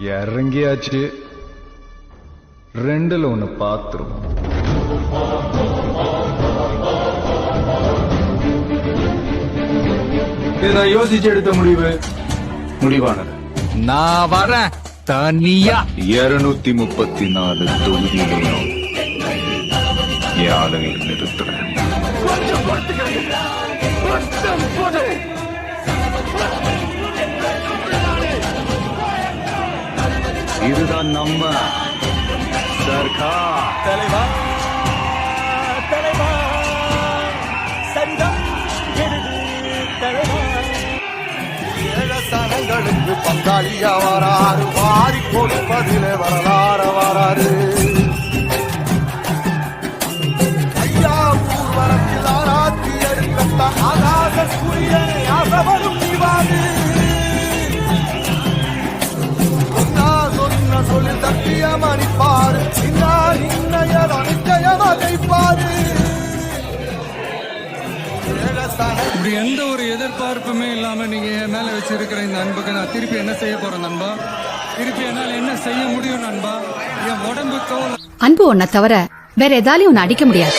இறங்கியாச்சு. ரெண்டுல ஒண்ணு பாத்துருவோம். இது நான் யோசிச்சு எடுத்த முடிவு? முடிவானது. நான் வரேன். தனியா. இருநூத்தி முப்பத்தி நாலு தொகுதியிலையும் என் ஆளுங்களை நிறுத்துறேன். இதுதான் நம்ம சர்க்கார் தலைவா தலைவா சரிதம் எழுது தலைவா. ஏழசனங்களுக்கு பங்காளியா வராரு வாரி கொடுப்பதிலே வரலாற வராரு ஐயா ஊர்வலத்தில் ஆராய்ச்சி எடுக்கத்த ஆகாத சூரியனை அசவரும் நிவாது சொல்லி அதைப்பாரு ஏழசன இப்படி எந்த ஒரு எதிர்பார்ப்புமே இல்லாம நீங்க என் மேல வச்சிருக்கிற இந்த அன்புக்கு நான் திருப்பி என்ன செய்ய போறேன் நண்பா? திருப்பி என்னால என்ன செய்ய முடியும் நண்பா? என் உடம்பு தோல் அன்பு உன்னை தவிர வேற எதாலையும் உன்னை அடிக்க முடியாது.